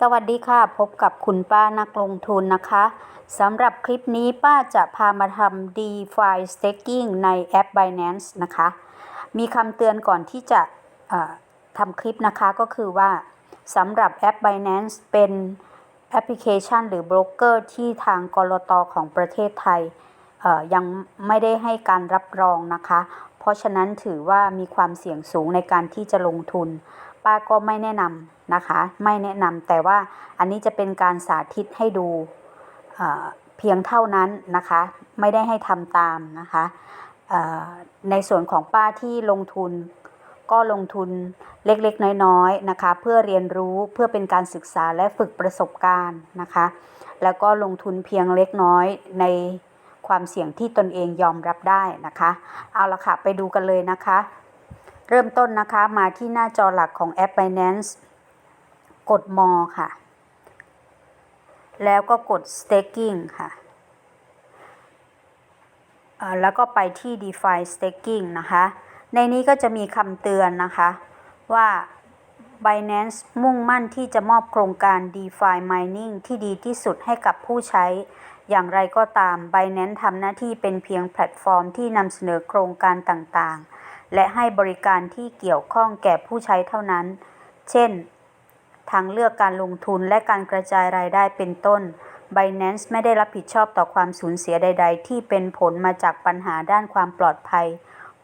สวัสดีค่ะ พบกับคุณป้านักลงทุนนะคะสำหรับคลิปนี้ป้าจะพามาทำ DeFi Staking ในแอป Binance นะคะ มีคำเตือนก่อนที่จะทำคลิปนะคะก็คือว่าสำหรับแอป Binance เป็นแอปพลิเคชันหรือโบรกเกอร์ที่ทางกรตของประเทศไทยยังไม่ได้ให้การรับรองนะคะ เพราะฉะนั้นถือว่ามีความเสี่ยงสูงในการที่จะลงทุน ป้าก็ไม่แนะนำนะคะ ไม่แนะนำแต่ว่าอันนี้จะเป็นการสาธิตให้ดูเพียงเท่านั้นนะคะ ไม่ได้ให้ทำตามนะคะในส่วนของป้าที่ลงทุนก็ลงทุนเล็กๆ น้อยๆนะคะ เพื่อเรียนรู้เพื่อเป็นการศึกษาและฝึกประสบการณ์นะคะ แล้วก็ลงทุนเพียงเล็กน้อยในความเสี่ยงที่ตนเองยอมรับได้นะคะ เอาละค่ะ ไปดูกันเลยนะคะ เริ่มต้นนะคะมาที่หน้าจอหลักของแอป Binance กด More ค่ะ แล้วก็กด Staking ค่ะ แล้วก็ไปที่ DeFi Staking นะคะ ในนี้ก็จะมีคำเตือนนะคะว่า Binance มุ่งมั่นที่จะมอบโครงการ DeFi Mining ที่ดีที่สุดให้กับผู้ใช้ อย่างไรก็ตาม Binance ทำหน้าที่เป็นเพียงแพลตฟอร์มที่นำเสนอโครงการต่างๆ และให้บริการที่เกี่ยวข้องแก่ผู้ใช้เท่านั้น เช่น ทางเลือกการลงทุนและการกระจายรายได้เป็นต้น Binance ไม่ได้รับผิดชอบต่อความสูญเสียใด ๆ ที่เป็นผลมาจากปัญหาด้านความปลอดภัย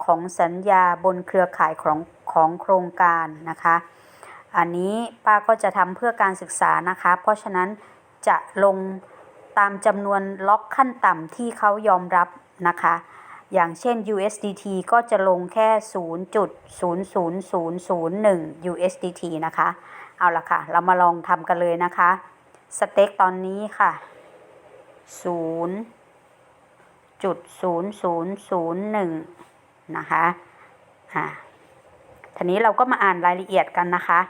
ของสัญญาบนเครือข่ายของของโครงการนะคะ อันนี้ป้าก็จะทำเพื่อการศึกษานะคะ เพราะฉะนั้นจะลงตามจำนวนล็อกขั้นต่ำที่เขายอมรับนะคะ อย่างเช่น USDT ก็จะลงแค่ 0.00001 USDT นะคะ เอาละค่ะ เรามาลองทำกันเลยนะคะ สเต็กตอนนี้ค่ะ 0.0001 นะคะอ่าทีนี้เราก็มาอ่านรายละเอียดกันนะคะ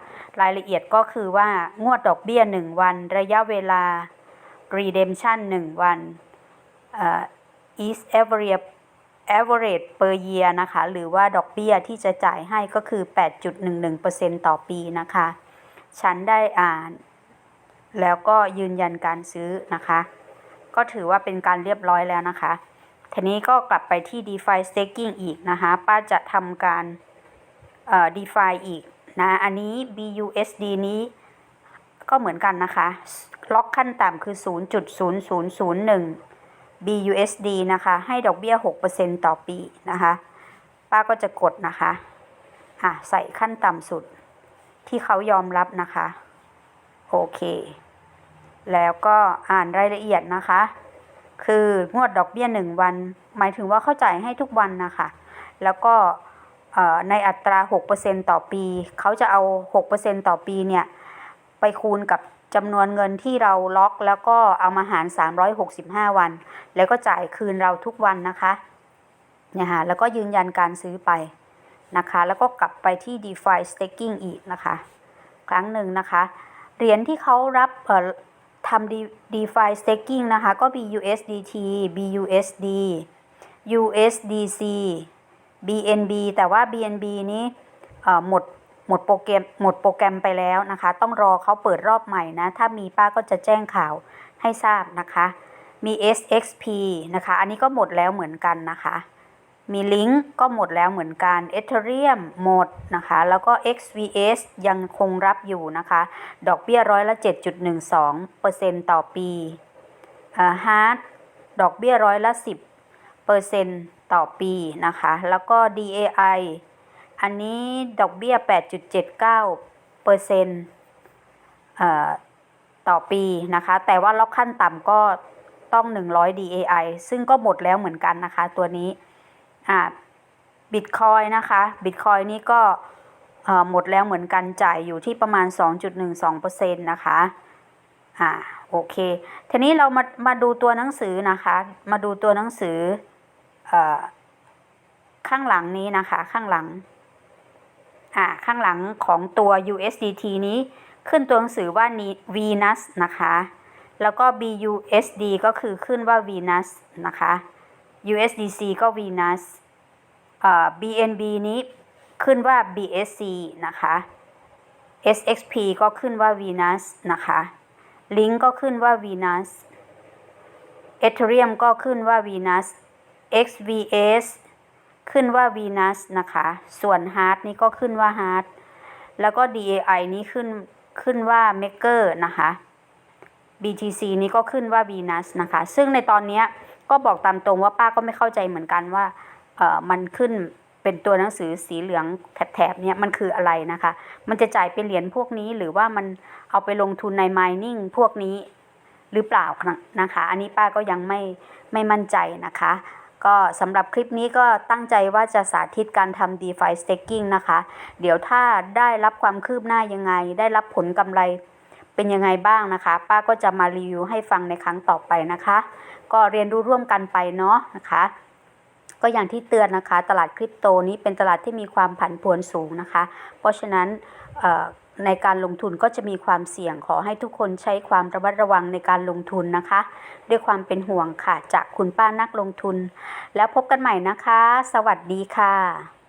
รายละเอียดก็คือว่างวดดอกเบี้ย 1 วัน ระยะเวลา redemption 1 วันเอ่อ is average average per year นะคะ หรือว่าดอกเบี้ยที่จะจ่ายให้ก็คือ 8.11%ต่อปีนะคะ ฉันได้อ่าน แล้วก็ยืนยันการซื้อนะคะ ก็ถือว่าเป็นการเรียบร้อยแล้วนะคะ ทีนี้ก็กลับไปที่ DeFi Staking อีกนะคะ ป้าจะทำการเอ่อ DeFi อีกนะ อันนี้ BUSD นี้ก็เหมือนกันนะคะ ล็อกขั้นต่ำคือ 0.0001 BUSD นะคะ ให้ดอกเบี้ย 6%ต่อปีนะคะ ป้าก็จะกดนะคะอะใส่ขั้นต่ำสุดที่เขายอมรับนะคะ โอเค แล้วก็อ่านรายละเอียดนะคะ คืองวดดอกเบี้ย 1 วัน หมายถึงว่าเข้าจ่ายให้ทุกวันนะคะ แล้วก็ในอัตรา 6%ต่อปี เขาจะเอา 6%ต่อปีเนี่ย ไปคูณกับ จำนวนเงินที่เราล็อกแล้วก็เอามาหาร 365 วัน แล้วก็จ่ายคืนเราทุกวันนะคะเนี่ยฮะแล้วก็ยืนยันการซื้อไปนะคะ แล้วก็กลับไปที่ DeFi Staking อีกนะคะ ครั้งหนึ่งนะคะ เหรียญที่เขารับเอ่อทำ DeFi Staking นะคะ ก็มี USDT BUSD USDC BNB แต่ว่า BNB นี้หมด มดโปรแกรมหมดโปรแกรมไปแล้วนะคะ ต้องรอเขาเปิดรอบใหม่นะ ถ้ามีป้าก็จะแจ้งข่าวให้ทราบนะคะ มี SXP นะคะ อันนี้ก็หมดแล้วเหมือนกันนะคะ มีลิงก์ก็หมดแล้วเหมือนกัน Ethereum หมดนะคะ แล้วก็ XVS ยังคงรับอยู่นะคะ ดอกเบี้ยร้อยละ 7.12%ต่อปีอ่าฮาร์ดดอกเบี้ยร้อยละ 10%ต่อปีนะคะ แล้วก็ DAI อันนี้ดอกเบี้ย 8.79%เอ่อต่อปีนะคะ แต่ว่าล็อกขั้นต่ำก็ต้อง 100 DAI ซึ่งก็หมดแล้วเหมือนกันนะคะ ตัวนี้อ่าบิตคอยนะคะบิตคอยนี้ก็หมดแล้วเหมือนกันจ่ายอยู่ที่ประมาณ 2.12%นะคะอ่าโอเค ทีนี้เรามามาดูตัวหนังสือนะคะ มาดูตัวหนังสืออข้างหลังนี้นะคะ ข้างหลัง อ่าข้างหลังของตัว USDT นี้ขึ้นตัวหนังสือว่านี้ Venus นะคะ แล้วก็ BUSD ก็คือขึ้นว่า Venus นะคะ USDC ก็ Venus อ่อ BNB นี้ขึ้นว่า BSC นะคะ SXP ก็ขึ้นว่า Venus นะคะ Link ก็ขึ้นว่า Venus Ethereum ก็ขึ้นว่า Venus XVS ขึ้นว่า Venus นะคะ ส่วน Hard นี่ก็ขึ้นว่า Hard แล้วก็ DAI นี่ขึ้นขึ้นว่า Maker นะคะ BTC นี่ก็ขึ้นว่า Venus นะคะ ซึ่งในตอนนี้ก็บอกตามตรงว่าป้าก็ไม่เข้าใจเหมือนกันว่าเออมันขึ้นเป็นตัวหนังสือสีเหลืองแถบๆเนี่ยมันคืออะไรนะคะ มันจะจ่ายเป็นเหรียญพวกนี้หรือว่ามันเอาไปลงทุนใน mining พวกนี้หรือเปล่านะคะ อันนี้ป้าก็ยังไม่ไม่มั่นใจนะคะ ก็สำหรับคลิปนี้ก็ตั้งใจว่าจะสาธิตการทำ DeFi Staking นะคะ เดี๋ยวถ้าได้รับความคืบหน้ายังไง ได้รับผลกำไรเป็นยังไงบ้างนะคะ ป้าก็จะมารีวิวให้ฟังในครั้งต่อไปนะคะ ก็เรียนรู้ร่วมกันไปเนาะนะคะ ก็อย่างที่เตือนนะคะ ตลาดคริปโตนี้เป็นตลาดที่มีความผันผวนสูงนะคะ เพราะฉะนั้น ในการลงทุนก็จะมีความเสี่ยงขอให้ทุกคนใช้ความระมัดระวังในการลงทุนนะคะ ด้วยความเป็นห่วงค่ะจากคุณป้านักลงทุน แล้วพบกันใหม่นะคะ สวัสดีค่ะ